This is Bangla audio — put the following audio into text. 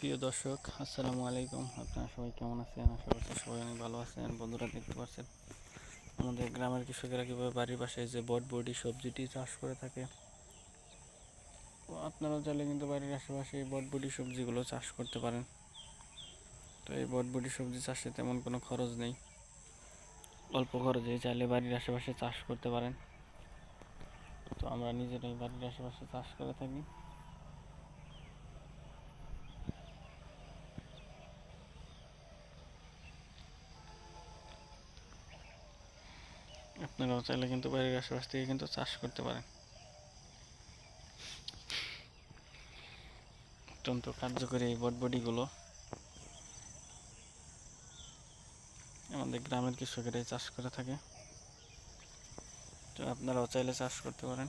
প্রিয় দর্শক, আসসালামু আলাইকুম। আপনারা সবাই কেমন আছেন? আশা করছি সবাই অনেক ভালো আছেন। বন্ধুরা দেখতে পাচ্ছেন, আমাদের গ্রামের কৃষকেরা কীভাবে বাড়ির পাশে যে বটবডি সবজিটি চাষ করে থাকে। তো আপনারাও চাইলে কিন্তু বাড়ির আশেপাশে এই বটবডি সবজিগুলো চাষ করতে পারেন। তো এই বটবডি সবজি চাষে তেমন কোনো খরচ নেই। অল্প খরচে চাইলে বাড়ির আশেপাশে চাষ করতে পারেন। তো আমরা নিজেরাই বাড়ির আশেপাশে চাষ করে থাকি। আপনারাও চাইলে কিন্তু বাড়ির আশেপাশ থেকে কিন্তু চাষ করতে পারেন। অত্যন্ত কার্যকরী এই বটবডিগুলো। আমাদের গ্রামের কৃষকেরাই চাষ করে থাকে। তো আপনারাও চাইলে চাষ করতে পারেন।